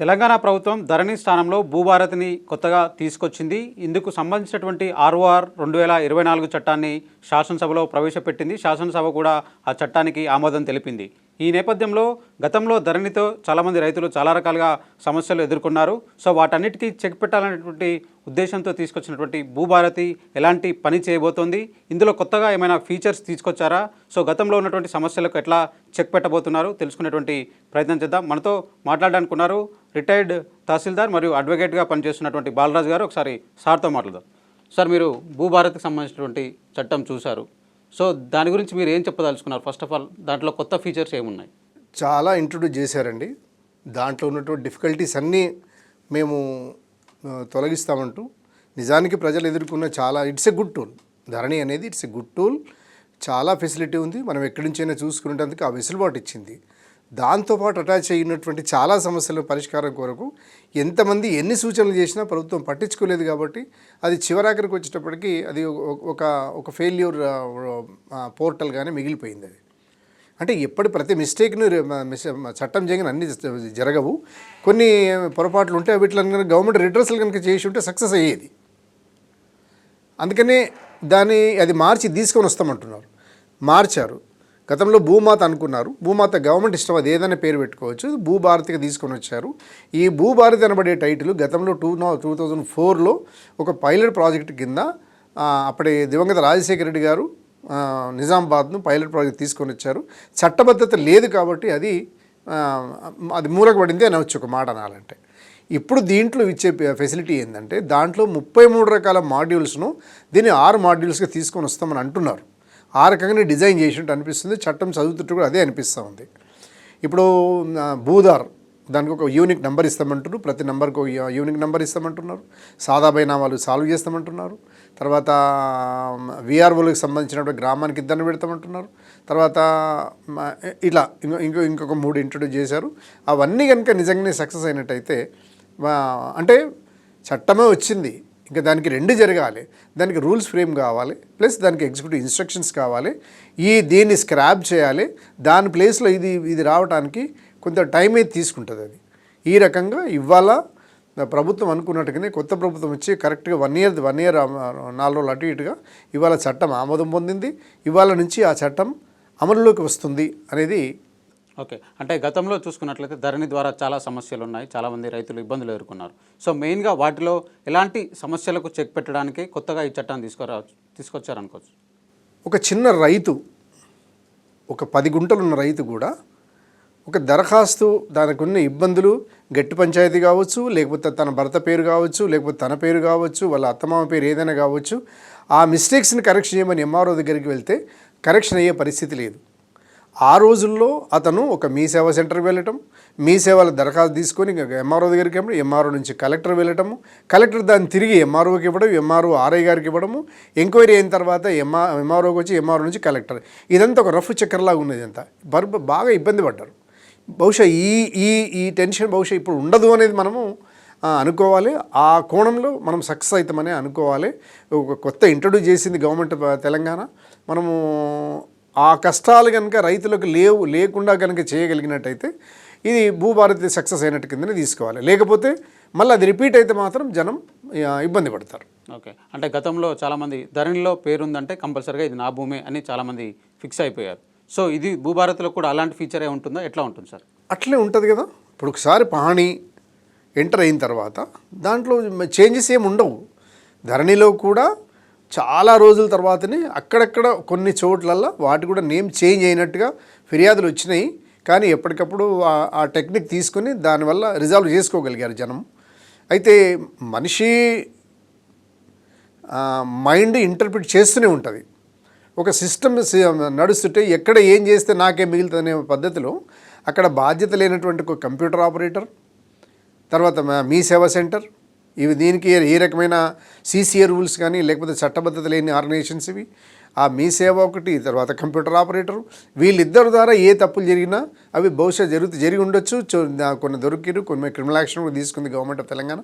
తెలంగాణ ప్రభుత్వం ధరణి స్థానంలో భూభారతిని కొత్తగా తీసుకొచ్చింది. ఇందుకు సంబంధించినటువంటి ఆర్ఓఆర్ రెండు వేల ఇరవై నాలుగు చట్టాన్ని శాసనసభలో ప్రవేశపెట్టింది. శాసనసభ కూడా ఆ చట్టానికి ఆమోదం తెలిపింది. ఈ నేపథ్యంలో గతంలో ధరణితో చాలామంది రైతులు చాలా రకాలుగా సమస్యలు ఎదుర్కొన్నారు. సో వాటన్నిటికీ చెక్ పెట్టాలనేటువంటి ఉద్దేశంతో తీసుకొచ్చినటువంటి భూభారతి ఎలాంటి పని చేయబోతోంది? ఇందులో కొత్తగా ఏమైనా ఫీచర్స్ తీసుకొచ్చారా? సో గతంలో ఉన్నటువంటి సమస్యలకు ఎట్లా చెక్ పెట్టబోతున్నారు? తెలుసుకునేటువంటి ప్రయత్నం చేద్దాం. మనతో మాట్లాడడానికి ఉన్నారు రిటైర్డ్ తహసీల్దార్ మరియు అడ్వకేట్గా పనిచేస్తున్నటువంటి బాలరాజు గారు. ఒకసారి సార్తో మాట్లాడదాం. సార్ మీరు భూభారత్కి సంబంధించినటువంటి చట్టం చూశారు. సో దాని గురించి మీరు ఏం చెప్పదలుచుకున్నారు? ఫస్ట్ ఆఫ్ ఆల్ దాంట్లో కొత్త ఫీచర్స్ ఏమున్నాయి? చాలా ఇంట్రొడ్యూస్ చేశారండి. దాంట్లో ఉన్నటువంటి డిఫికల్టీస్ అన్నీ మేము తొలగిస్తామంటూ నిజానికి ప్రజలు ఎదుర్కొన్న చాలా it's a good tool Dharani అనేది ఇట్స్ ఎ గుడ్ టూల్ చాలా ఫెసిలిటీ ఉంది. మనం ఎక్కడి నుంచైనా చూసుకునేటందుకు ఆ వెసులుబాటు ఇచ్చింది. దాంతోపాటు అటాచ్ అయినటువంటి చాలా సమస్యల పరిష్కారం కొరకు ఎంతమంది ఎన్ని సూచనలు చేసినా ప్రభుత్వం పట్టించుకోలేదు కాబట్టి అది చివరాఖరికి వచ్చేటప్పటికి అది ఒక- ఒక ఒక ఫెయిల్యూర్ పోర్టల్గానే మిగిలిపోయింది అది. అంటే ఎప్పటి ప్రతి మిస్టేక్ను మిస్- చట్టం జరిగిన అన్ని జ- జరగవు. కొన్ని పొరపాట్లు ఉంటే వీటిని కనుక గవర్నమెంట్ రిడ్రసల్ కనుక చేసి ఉంటే సక్సెస్ అయ్యేది. అందుకనే దాన్ని అది మార్చి తీసుకొని వస్తామంటున్నారు. మార్చారు. గతంలో భూమాత అనుకున్నారు. భూమాత గవర్నమెంట్ ఇష్టం అది ఏదైనా పేరు పెట్టుకోవచ్చు. భూభారతిగా తీసుకొని వచ్చారు. ఈ భూభారతి అనబడే టైటిల్ గతంలో టూ టూ థౌజండ్ ఫోర్లో ఒక పైలట్ ప్రాజెక్ట్ కింద అప్పటి దివంగత రాజశేఖర రెడ్డి గారు నిజామాబాద్ను పైలట్ ప్రాజెక్ట్ తీసుకొని వచ్చారు. చట్టబద్ధత లేదు కాబట్టి అది అది మూలకబడింది అని వచ్చి ఒక మాట అనాలంటే. ఇప్పుడు దీంట్లో ఇచ్చే ఫెసిలిటీ ఏంటంటే దాంట్లో ముప్పై మూడు రకాల మాడ్యూల్స్ను దీన్ని ఆరు మాడ్యూల్స్గా తీసుకొని వస్తామని అంటున్నారు. ఆ రకంగానే డిజైన్ చేసినట్టు అనిపిస్తుంది. చట్టం చదువుతుంటే కూడా అదే అనిపిస్తూ ఉంది. ఇప్పుడు భూదార్ దానికి ఒక యూనిక్ నెంబర్ ఇస్తామంటున్నారు. ప్రతి నెంబర్కి ఒక యూనిక్ నెంబర్ ఇస్తామంటున్నారు. సాదా బైనామాలు సాల్వ్ చేస్తామంటున్నారు. తర్వాత విఆర్ఓలకు సంబంధించినటువంటి గ్రామానికి ఇద్దరిని పెడతామంటున్నారు. తర్వాత ఇలా ఇట్లా ఇంకో ఇంకో ఇంకొక మూడు ఇంట్రొడ్యూస్ చేశారు. అవన్నీ కనుక నిజంగానే సక్సెస్ అయినట్టయితే అంటే చట్టమే వచ్చింది. ఇంకా దానికి రెండు జరగాలి. దానికి రూల్స్ ఫ్రేమ్ కావాలి. ప్లస్ దానికి ఎగ్జిక్యూటివ్ ఇన్స్ట్రక్షన్స్ కావాలి. ఈ దీన్ని స్క్రాప్ చేయాలి. దాని ప్లేస్లో ఇది ఇది రావడానికి కొంత టైం అయితే తీసుకుంటుంది అది. ఈ రకంగా ఇవాళ ప్రభుత్వం అనుకున్నట్టుగానే కొత్త ప్రభుత్వం వచ్చి కరెక్ట్గా వన్ ఇయర్ వన్ ఇయర్ నాలుగు రోజులు అటు ఇటుగా ఇవాళ చట్టం ఆమోదం పొందింది. ఇవాళ నుంచి ఆ చట్టం అమలులోకి వస్తుంది అనేది ఓకే. అంటే గతంలో చూసుకున్నట్లయితే ధరణి ద్వారా చాలా సమస్యలు ఉన్నాయి చాలామంది రైతులు ఇబ్బందులు ఎదుర్కొన్నారు. సో మెయిన్గా వాటిలో ఎలాంటి సమస్యలకు చెక్ పెట్టడానికి కొత్తగా ఈ చట్టాన్ని తీసుకురా తీసుకొచ్చారనుకోవచ్చు. ఒక చిన్న రైతు ఒక పది గుంటలు ఉన్న రైతు కూడా ఒక దరఖాస్తు దానికి ఉన్న ఇబ్బందులు గట్టి పంచాయతీ కావచ్చు లేకపోతే తన భర్త పేరు కావచ్చు లేకపోతే తన పేరు కావచ్చు వాళ్ళ అత్తమామ పేరు ఏదైనా కావచ్చు ఆ మిస్టేక్స్ని కరెక్షన్ చేయమని ఎంఆర్ఓ దగ్గరికి వెళ్తే కరెక్షన్ అయ్యే పరిస్థితి లేదు. ఆ రోజుల్లో అతను ఒక మీ సేవా సెంటర్కి వెళ్ళటం మీ సేవల దరఖాస్తు తీసుకొని ఎంఆర్ఓ దగ్గరికి వెళ్ళడం ఎంఆర్ఓ నుంచి కలెక్టర్ వెళ్ళటము కలెక్టర్ దాన్ని తిరిగి ఎంఆర్ఓకి ఇవ్వడం ఎంఆర్ఓ ఆర్ఐ గారికి ఇవ్వడము ఎంక్వైరీ అయిన తర్వాత ఎంఆ ఎంఆర్ఓకి వచ్చి ఎంఆర్ఓ నుంచి కలెక్టర్. ఇదంతా ఒక రఫ్ చక్కెరలాగా ఉన్నది అంతా. బర్బ బాగా ఇబ్బంది పడ్డారు. బహుశా ఈ ఈ ఈ టెన్షన్ బహుశా ఇప్పుడు ఉండదు అనేది మనము అనుకోవాలి. ఆ కోణంలో మనం సక్సెస్ అవుతామని అనుకోవాలి. ఒక కొత్త ఇంట్రడ్యూస్ చేసింది గవర్నమెంట్ తెలంగాణ. మనము ఆ కష్టాలు కనుక రైతులకు లేవు లేకుండా కనుక చేయగలిగినట్టయితే ఇది భూభారతి సక్సెస్ అయినట్టు కిందనే తీసుకోవాలి. లేకపోతే మళ్ళీ అది రిపీట్ అయితే మాత్రం జనం ఇబ్బంది పడతారు. ఓకే. అంటే గతంలో చాలామంది ధరణిలో పేరుందంటే కంపల్సరీగా ఇది నా భూమే అని చాలామంది ఫిక్స్ అయిపోయారు. సో ఇది భూభారత్లో కూడా అలాంటి ఫీచరే ఉంటుందా? ఎట్లా ఉంటుంది సార్? అట్లే ఉంటుంది కదా. ఇప్పుడు ఒకసారి పహాణి ఎంటర్ అయిన తర్వాత దాంట్లో చేంజెస్ ఏమి ఉండవు. ధరణిలో కూడా చాలా రోజుల తర్వాతనే అక్కడక్కడ కొన్ని చోట్లల్లో వాటి కూడా నేమ్ చేంజ్ అయినట్టుగా ఫిర్యాదులు వచ్చినాయి. కానీ ఎప్పటికప్పుడు ఆ- టెక్నిక్ తీసుకొని దానివల్ల రిజాల్వ్ చేసుకోగలిగారు జనం. అయితే మనిషి మైండ్ ఇంటర్ప్రిట్ చేస్తూనే ఉంటుంది. ఒక సిస్టమ్ నడుస్తుంటే ఎక్కడ ఏం చేస్తే నాకే మిగులుతుంది అనే పద్ధతిలో అక్కడ బాధ్యత లేనటువంటి ఒక కంప్యూటర్ ఆపరేటర్ తర్వాత మీ సేవా సెంటర్ ఇవి దీనికి ఏ- రకమైన సీసీఏ రూల్స్ కానీ లేకపోతే చట్టబద్ధత లేని ఆర్గనైజేషన్స్ ఇవి. ఆ మీ సేవ ఒకటి తర్వాత కంప్యూటర్ ఆపరేటర్. వీళ్ళిద్దరి ద్వారా ఏ తప్పులు జరిగినా అవి బహుశా జరుగు జరిగి ఉండొచ్చు. కొన్ని దొరికిరు కొన్ని క్రిమినల్ యాక్షన్ కూడా తీసుకుంది గవర్నమెంట్ ఆఫ్ తెలంగాణ.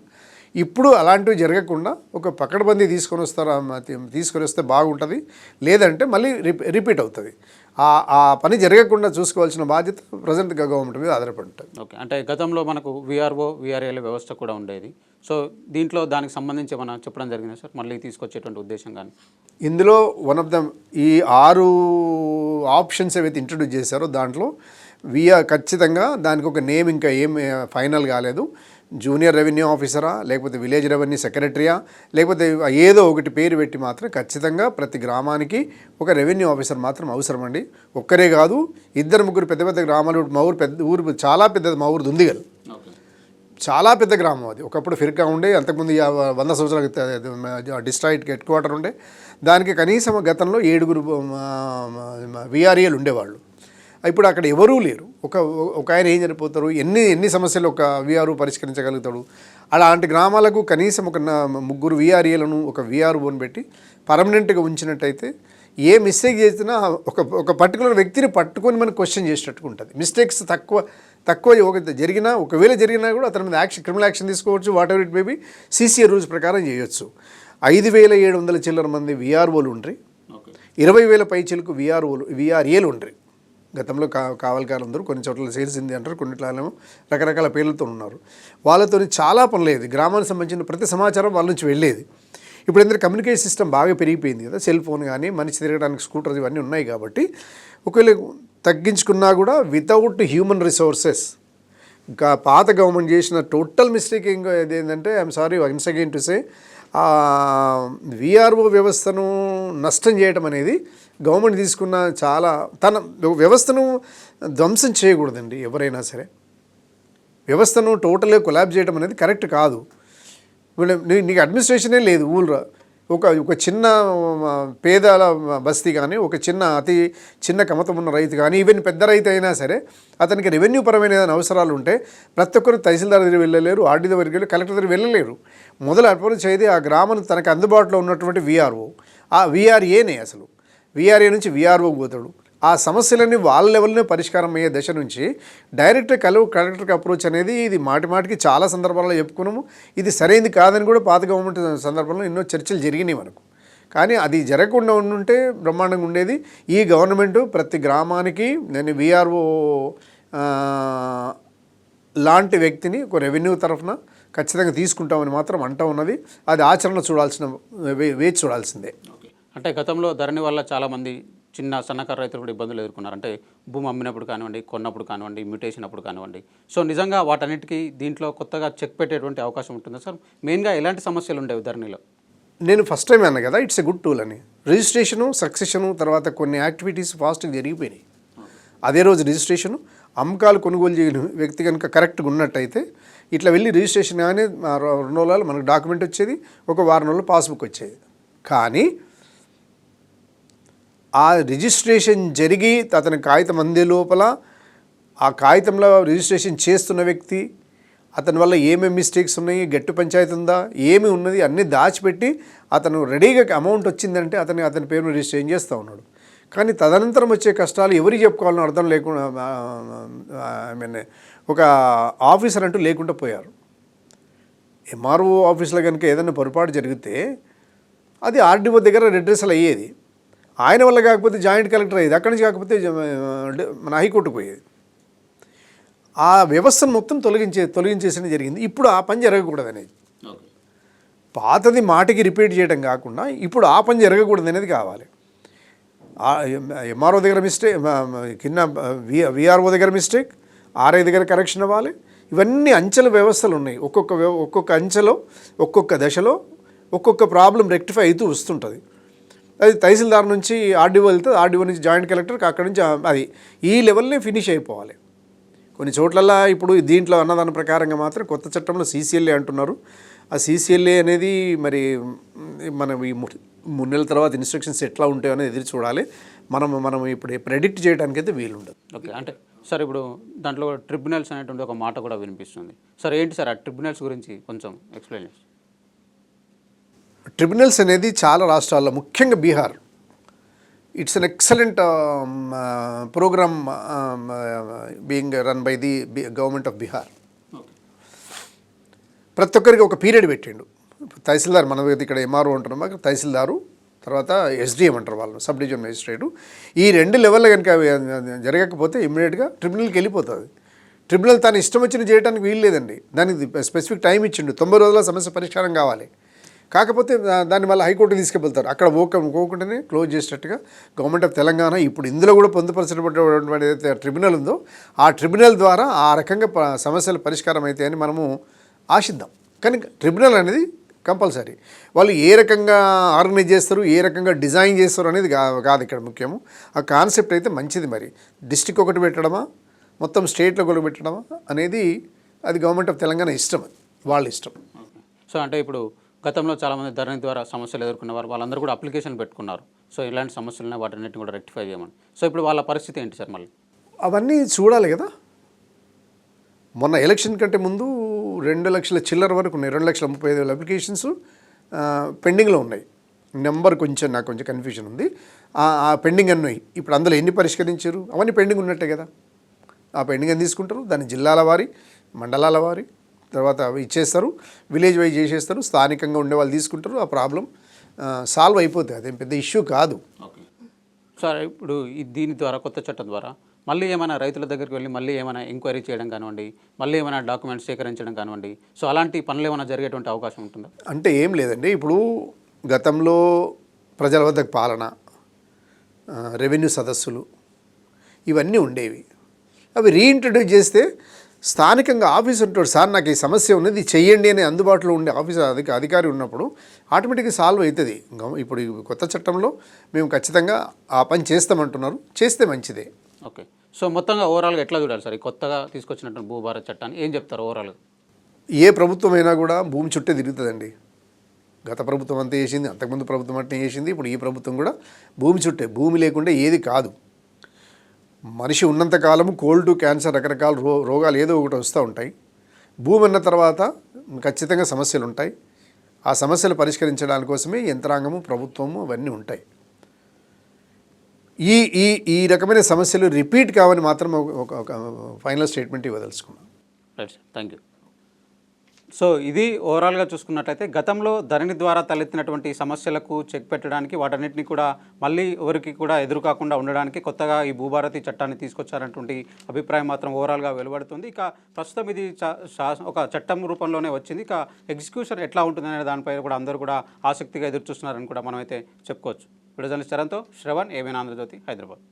ఇప్పుడు అలాంటివి జరగకుండా ఒక పకడ్బందీ తీసుకొని వస్తారు తీసుకొని వస్తే బాగుంటుంది. లేదంటే మళ్ళీ రిపీ రిపీట్ అవుతుంది. ఆ పని జరగకుండా చూసుకోవాల్సిన బాధ్యత ప్రజెంట్ గవర్నమెంట్ మీద ఆధారపడి ఉంటుంది. ఓకే. అంటే గతంలో మనకు విఆర్ఓ విఆర్ఏల వ్యవస్థ కూడా ఉండేది. సో దీంట్లో దానికి సంబంధించి మనం చెప్పడం జరిగింది సార్? మళ్ళీ తీసుకొచ్చేటువంటి ఉద్దేశం కానీ. ఇందులో వన్ ఆఫ్ ద ఈ ఆరు ఆప్షన్స్ ఏవైతే ఇంట్రడ్యూస్ చేశారో దాంట్లో విఆర్ ఖచ్చితంగా దానికి ఒక నేమ్ ఇంకా ఏం ఫైనల్ కాలేదు. జూనియర్ రెవెన్యూ ఆఫీసరా లేకపోతే విలేజ్ రెవెన్యూ సెక్రటరీయా లేకపోతే ఏదో ఒకటి పేరు పెట్టి మాత్రం ఖచ్చితంగా ప్రతి గ్రామానికి ఒక రెవెన్యూ ఆఫీసర్ మాత్రం అవసరం అండి ఒక్కరే కాదు ఇద్దరు ముగ్గురు పెద్ద పెద్ద గ్రామాలు మా ఊరు పెద్ద ఊరు చాలా పెద్దది మా ఊరు దుందిగల్ చాలా పెద్ద గ్రామం అది. ఒకప్పుడు ఫిర్కా ఉండే అంతకుముందు వంద సంవత్సరాల డిస్ట్రాయిట్ హెడ్ క్వార్టర్ ఉండే. దానికి కనీసం గతంలో ఏడుగురు విఆర్ఏలు ఉండేవాళ్ళు. ఇప్పుడు అక్కడ ఎవరూ లేరు. ఒక ఒక ఆయన ఏం చనిపోతారు? ఎన్ని ఎన్ని సమస్యలు ఒక విఆర్ఓ పరిష్కరించగలుగుతాడు? అలాంటి గ్రామాలకు కనీసం ఒక ముగ్గురు విఆర్ఏలను ఒక విఆర్ఓని పెట్టి పర్మనెంట్గా ఉంచినట్టయితే ఏ మిస్టేక్ చేసినా ఒక ఒక పర్టికులర్ వ్యక్తిని పట్టుకొని మనం క్వశ్చన్ చేసేటట్టుగా ఉంటుంది. మిస్టేక్స్ తక్కువ తక్కువ ఒక జరిగినా ఒకవేళ జరిగినా కూడా అతని మీద యాక్షన్ క్రిమినల్ యాక్షన్ తీసుకోవచ్చు whatever it maybe CCA rules ప్రకారం చేయొచ్చు. ఐదు వేల ఏడు వందల చిల్లర మంది విఆర్ఓలు ఉండ్రి. ఇరవై వేల పైచిలకు విఆర్ఓలు విఆర్ఏలు ఉండ్రి. గతంలో కా కావలికారులందరూ కొన్ని చోట్ల చేసింది అంటారు కొన్నిట్లేమో రకరకాల పేర్లతో ఉన్నారు. వాళ్ళతో చాలా పనులేదు గ్రామానికి సంబంధించిన ప్రతి సమాచారం వాళ్ళ నుంచి వెళ్ళేది. ఇప్పుడు ఎందుకంటే కమ్యూనికేషన్ సిస్టమ్ బాగా పెరిగిపోయింది కదా సెల్ ఫోన్ కానీ మనిషి తిరగడానికి స్కూటర్ ఇవన్నీ ఉన్నాయి కాబట్టి ఒకవేళ తగ్గించుకున్నా కూడా వితౌట్ హ్యూమన్ రిసోర్సెస్ ఇంకా పాత గవర్నమెంట్ చేసిన టోటల్ మిస్టేక్ ఇంకా ఏంటంటే I'm sorry once again to say VRO వ్యవస్థను నష్టం చేయటం అనేది గవర్నమెంట్ తీసుకున్న చాలా తన వ్యవస్థను ధ్వంసం చేయకూడదండి ఎవరైనా సరే. వ్యవస్థను టోటల్గా కొలాబ్ చేయడం అనేది కరెక్ట్ కాదు. నీకు అడ్మినిస్ట్రేషనే లేదు ఊళ్ళో. ఒక ఒక చిన్న పేదల బస్తీ కానీ ఒక చిన్న అతి చిన్న కమతం ఉన్న రైతు కానీ ఈవెన్ పెద్ద రైతు అయినా సరే అతనికి రెవెన్యూ పరమైన ఏదైనా అవసరాలు ఉంటే ప్రతి ఒక్కరు తహసీల్దార్ దగ్గర వెళ్ళలేరు ఆర్డీ దగ్గరికి వెళ్ళి కలెక్టర్ దగ్గర వెళ్ళలేరు. మొదలు అప్రోచ్ అయితే ఆ గ్రామం తనకు అందుబాటులో ఉన్నటువంటి విఆర్ఓ ఆ విఆర్ఏనే అసలు. విఆర్ఏ నుంచి విఆర్ఓకి పోతాడు. ఆ సమస్యలన్నీ వాళ్ళ లెవెల్నే పరిష్కారం అయ్యే దశ నుంచి డైరెక్ట్ కలువు కలెక్టర్కి అప్రోచ్ అనేది ఇది మాటి మాటికి చాలా సందర్భాల్లో చెప్పుకున్నాము. ఇది సరైనది కాదని కూడా పాత గవర్నమెంట్ సందర్భంలో ఎన్నో చర్చలు జరిగినాయి మనకు. కానీ అది జరగకుండా ఉండుంటే బ్రహ్మాండంగా ఉండేది. ఈ గవర్నమెంట్ ప్రతి గ్రామానికి నేను విఆర్ఓ లాంటి వ్యక్తిని ఒక రెవెన్యూ తరఫున ఖచ్చితంగా తీసుకుంటామని మాత్రం అంటూ ఉన్నది. అది ఆచరణ చూడాల్సిన వే- వేచి చూడాల్సిందే. అంటే గతంలో ధరణి వల్ల చాలామంది చిన్న సన్నకారు రైతులు కూడా ఇబ్బందులు ఎదుర్కొన్నారు. అంటే భూమి అమ్మినప్పుడు కానివ్వండి కొన్నప్పుడు కానివ్వండి మ్యూటేషన్ అప్పుడు కానివ్వండి. సో నిజంగా వాటన్నిటికీ దీంట్లో కొత్తగా చెక్ పెట్టేటువంటి అవకాశం ఉంటుందా సార్? మెయిన్గా ఎలాంటి సమస్యలు ఉండేవి ధరణిలో నేను ఫస్ట్ టైం అన్నా కదా ఇట్స్ ఎ గుడ్ టూల్ అని. రిజిస్ట్రేషను సక్సెషను తర్వాత కొన్ని యాక్టివిటీస్ ఫాస్ట్గా జరిగిపోయినాయి. అదే రోజు రిజిస్ట్రేషను అమ్మకాలు కొనుగోలు చేయని వ్యక్తి కనుక కరెక్ట్గా ఉన్నట్టయితే ఇట్లా వెళ్ళి రిజిస్ట్రేషన్ కానీ రెండు రోజులు మనకు డాక్యుమెంట్ వచ్చేది ఒక వారం రోజులు పాస్బుక్ వచ్చేది. కానీ ఆ రిజిస్ట్రేషన్ జరిగి అతని కాగితం అందే లోపల ఆ కాగితంలో రిజిస్ట్రేషన్ చేస్తున్న వ్యక్తి అతని వల్ల ఏమేమి మిస్టేక్స్ ఉన్నాయి గట్టు పంచాయతీ ఉందా ఏమి ఉన్నది అన్నీ దాచిపెట్టి అతను రెడీగా అమౌంట్ వచ్చిందంటే అతని అతని పేరును రిజిస్ట్రేషన్ చేస్తూ ఉన్నాడు. కానీ తదనంతరం వచ్చే కష్టాలు ఎవరికి చెప్పుకోవాలని అర్థం లేకుండా ఐ మీన్ ఒక ఆఫీసర్ అంటూ లేకుండా పోయారు. ఎంఆర్ఓ ఆఫీస్లో కనుక ఏదైనా పొరపాటు జరిగితే అది ఆర్డీఓ దగ్గర రెడ్రెసల్ అయ్యేది. ఆయన వల్ల కాకపోతే జాయింట్ కలెక్టర్ అయ్యేది అక్కడి నుంచి కాకపోతే మన హైకోర్టుకు పోయేది. ఆ వ్యవస్థను మొత్తం తొలగించే తొలగించేసిన జరిగింది. ఇప్పుడు ఆ పని జరగకూడదు అనేది. పాతది మాటికి రిపీట్ చేయడం కాకుండా ఇప్పుడు ఆ పని జరగకూడదు అనేది కావాలి. ఎంఆర్ఓ దగ్గర మిస్టేక్ కింద విఆర్ఓ దగ్గర మిస్టేక్ ఆర్ఐ దగ్గర కరెక్షన్ అవ్వాలి. ఇవన్నీ అంచెల వ్యవస్థలు ఉన్నాయి. ఒక్కొక్క ఒక్కొక్క అంచెలో ఒక్కొక్క దశలో ఒక్కొక్క ప్రాబ్లం రెక్టిఫై అవుతూ వస్తుంటుంది. అది తహసీల్దార్ నుంచి ఆర్డీఓ వెళ్తే ఆర్డీఓ నుంచి జాయింట్ కలెక్టర్కి అక్కడి నుంచి అది ఈ లెవెల్నే ఫినిష్ అయిపోవాలి. కొన్ని చోట్లల్లో ఇప్పుడు దీంట్లో అన్నదాని ప్రకారంగా మాత్రం కొత్త చట్టంలో సీసీఎల్ఏ అంటున్నారు. ఆ సీసీఎల్ఏ అనేది మరి మనం ఈ ము- మూడు నెలల తర్వాత ఇన్స్ట్రక్షన్స్ ఎట్లా ఉంటాయో అనేది ఎదురు చూడాలి. మనం మనం ఇప్పుడు ప్రెడిక్ట్ చేయడానికి అయితే వీలుండదు. ఓకే అంటే సార్ ఇప్పుడు దాంట్లో ట్రిబ్యునల్స్ అనేటువంటి ఒక మాట కూడా వినిపిస్తుంది. సార్ ఏంటి సార్ ఆ ట్రిబ్యునల్స్ గురించి కొంచెం ఎక్స్ప్లెయిన్ చేసి ట్రిబ్యునల్స్ అనేది చాలా రాష్ట్రాల్లో ముఖ్యంగా Bihar. It's an excellent programme being run by the government of Bihar ప్రతి ఒక్కరికి ఒక పీరియడ్ పెట్టిండు. తహసీల్దార్ మన దగ్గర ఇక్కడ ఎంఆర్ఓ ఉంటున్నాం అక్కడ తహసీల్దారు తర్వాత ఎస్డిఎం అంటారు వాళ్ళు సబ్ డివిజన్ మేజిస్ట్రేటు ఈ రెండు లెవెల్లో కనుక అవి జరగకపోతే ఇమ్మీడియట్గా ట్రిబ్యునల్కి వెళ్ళిపోతుంది. ట్రిబ్యునల్ తను ఇష్టం వచ్చిన చేయడానికి వీలు లేదండి. దానికి స్పెసిఫిక్ టైం ఇచ్చిండు. తొంభై రోజుల సమస్య పరిష్కారం కావాలి. కాకపోతే దా- దాన్ని మళ్ళీ హైకోర్టు తీసుకెళ్తారు. అక్కడ ఓక పోకుండానే క్లోజ్ చేసినట్టుగా గవర్నమెంట్ ఆఫ్ తెలంగాణ ఇప్పుడు ఇందులో కూడా పొందుపరచినటువంటి ఏదైతే ట్రిబ్యునల్ ఉందో ఆ ట్రిబ్యునల్ ద్వారా ఆ రకంగా సమస్యలు సమస్యల పరిష్కారం అయితే అని మనము ఆశిద్దాం. కానీ ట్రిబ్యునల్ అనేది కంపల్సరీ. వాళ్ళు ఏ రకంగా ఆర్గనైజ్ చేస్తారు ఏ రకంగా డిజైన్ చేస్తారు అనేది కాదు ఇక్కడ ముఖ్యము. ఆ కాన్సెప్ట్ అయితే మంచిది మరి. డిస్టిక్ ఒకటి పెట్టడమా మొత్తం స్టేట్లో ఒకటి పెట్టడమా అనేది అది గవర్నమెంట్ ఆఫ్ తెలంగాణ ఇష్టం వాళ్ళ ఇష్టం. సో అంటే ఇప్పుడు గతంలో చాలామంది ధరణి ద్వారా సమస్యలు ఎదుర్కొన్నవారు వాళ్ళందరూ కూడా అప్లికేషన్ పెట్టుకున్నారు. సో ఇలాంటి సమస్యలను వాటన్నిటిని కూడా రెక్టిఫై చేయమని. సో ఇప్పుడు వాళ్ళ పరిస్థితి ఏంటి సార్ మళ్ళీ? అవన్నీ చూడాలి కదా. మొన్న ఎలక్షన్ కంటే ముందు రెండు లక్షల చిల్లర వరకు ఉన్నాయి. రెండు లక్షల ముప్పై ఐదు వేల అప్లికేషన్స్ పెండింగ్లో ఉన్నాయి. నెంబర్ కొంచెం నాకు కొంచెం కన్ఫ్యూజన్ ఉంది. ఆ- ఆ పెండింగ్ అన్నాయి ఇప్పుడు అందులో ఎన్ని పరిష్కరించారు? అవన్నీ పెండింగ్ ఉన్నట్టే కదా. ఆ పెండింగ్ అని తీసుకుంటారు? దాన్ని జిల్లాల వారి మండలాల వారి తర్వాత అవి ఇచ్చేస్తారు విలేజ్ వైజ్ చేసేస్తారు స్థానికంగా ఉండే వాళ్ళు తీసుకుంటారు ఆ ప్రాబ్లం సాల్వ్ అయిపోతుంది అదేం పెద్ద ఇష్యూ కాదు. సార్ ఇప్పుడు దీని ద్వారా కొత్త చట్టం ద్వారా మళ్ళీ ఏమైనా రైతుల దగ్గరికి వెళ్ళి మళ్ళీ ఏమైనా ఎంక్వైరీ చేయడం కానివ్వండి మళ్ళీ ఏమైనా డాక్యుమెంట్స్ సేకరించడం కానివ్వండి సో అలాంటి పనులు ఏమైనా జరిగేటువంటి అవకాశం ఉంటుందా? అంటే ఏం లేదండి. ఇప్పుడు గతంలో ప్రజల వద్దకు పాలన రెవెన్యూ సదస్సులు ఇవన్నీ ఉండేవి. అవి రీఇంట్రడ్యూస్ చేస్తే స్థానికంగా ఆఫీస్ ఉంటాడు సార్ నాకు ఈ సమస్య ఉన్నది చెయ్యండి అని అందుబాటులో ఉండే ఆఫీస్ అధిక అధికారి ఉన్నప్పుడు ఆటోమేటిక్గా సాల్వ్ అవుతుంది ఇప్పుడు కొత్త చట్టంలో మేము ఖచ్చితంగా ఆ పని చేస్తామంటున్నారు. చేస్తే మంచిదే. ఓకే. సో మొత్తంగా ఓవరాల్గా ఎట్లా చూడాలి సార్? ఈ కొత్తగా తీసుకొచ్చినటువంటి భూభారత్ చట్టాన్ని ఏం చెప్తారు ఓవరాల్గా? ఏ ప్రభుత్వం అయినా కూడా భూమి చుట్టే తిరుగుతుందండి. గత ప్రభుత్వం అంతా చేసింది అంతకుముందు ప్రభుత్వం అంటే చేసింది ఇప్పుడు ఈ ప్రభుత్వం కూడా భూమి చుట్టే భూమి లేకుండా ఏది కాదు. మనిషి ఉన్నంత కాలము కోల్డ్ క్యాన్సర్ రకరకాల రో రోగాలు ఏదో ఒకటి వస్తూ ఉంటాయి. భూమి ఉన్న తర్వాత ఖచ్చితంగా సమస్యలు ఉంటాయి. ఆ సమస్యలు పరిష్కరించడానికి కోసమే యంత్రాంగము ప్రభుత్వము అవన్నీ ఉంటాయి. ఈ ఈ ఈ రకమైన సమస్యలు రిపీట్ కావని మాత్రం ఒక ఫైనల్ స్టేట్మెంట్ ఇవ్వదలుచుకున్నాను. థ్యాంక్ యూ సో ఇది ఓవరాల్గా చూసుకున్నట్లయితే గతంలో ధరణి ద్వారా తలెత్తినటువంటి సమస్యలకు చెక్ పెట్టడానికి వాటన్నిటిని కూడా మళ్ళీ ఎవరికి కూడా ఎదురు కాకుండా ఉండడానికి కొత్తగా ఈ భూభారతి చట్టాన్ని తీసుకొచ్చారన్నటువంటి అభిప్రాయం మాత్రం ఓవరాల్గా వెలువడుతుంది. ఇక ప్రస్తుతం ఇది ఒక చట్టం రూపంలోనే వచ్చింది. ఇక ఎగ్జిక్యూషన్ ఎట్లా ఉంటుంది అనే దానిపై కూడా అందరూ కూడా ఆసక్తిగా ఎదురు చూస్తున్నారని కూడా మనమైతే చెప్పుకోవచ్చు. విడుదల చరణ్తో శ్రవణ్ ఏమైనా ఆంధ్రజ్యోతి హైదరాబాద్.